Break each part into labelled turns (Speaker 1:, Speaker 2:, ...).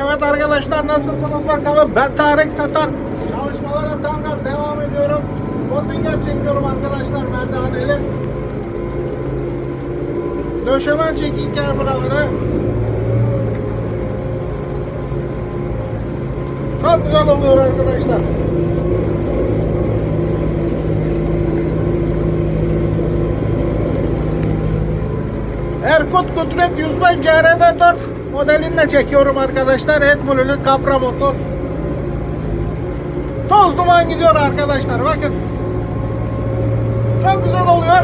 Speaker 1: Evet arkadaşlar nasılsınız bakalım? Ben Tarık Satan. Çalışmalara tam gaz devam ediyorum. Botfinger çekiyorum arkadaşlar merdaneli. Döşemen çekirken buraları. Çok güzel oluyor arkadaşlar. Erkut Kudret 105 CRD4 modelinde çekiyorum arkadaşlar. Edmulülü Capra motor. Toz duman gidiyor arkadaşlar. Bakın. Çok güzel oluyor.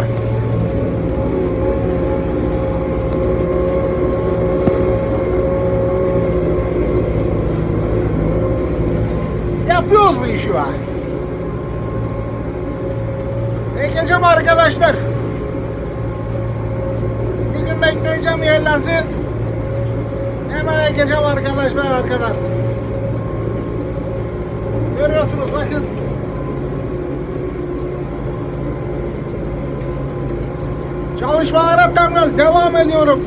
Speaker 1: Yapıyoruz bu işi var. Ekeceğim arkadaşlar. Bekleyeceğim yerlensin. Hemen ekeceğim arkadaşlar arkadan. Görüyorsunuz bakın. Çalışmalara tam gaz devam ediyorum.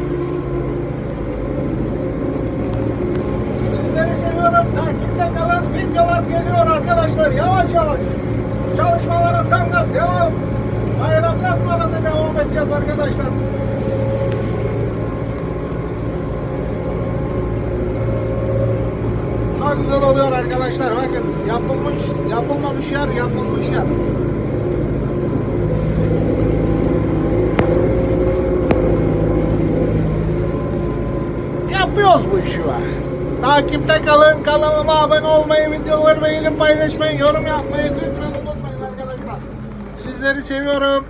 Speaker 1: Sizleri seviyorum. Takipte kalan videolar geliyor arkadaşlar. Yavaş yavaş. Çalışmalara tam gaz devam. Bayramdan sonra da devam edeceğiz arkadaşlar. Güzel oluyor arkadaşlar. Bakın yapılmış, yapılmamış yer, yapılmış yer. Yapıyoruz bu işi var. Takipte kalın, kanalıma abone olmayı, videoları beğenip paylaşmayı, yorum yapmayı lütfen unutmayın arkadaşlar. Sizleri seviyorum.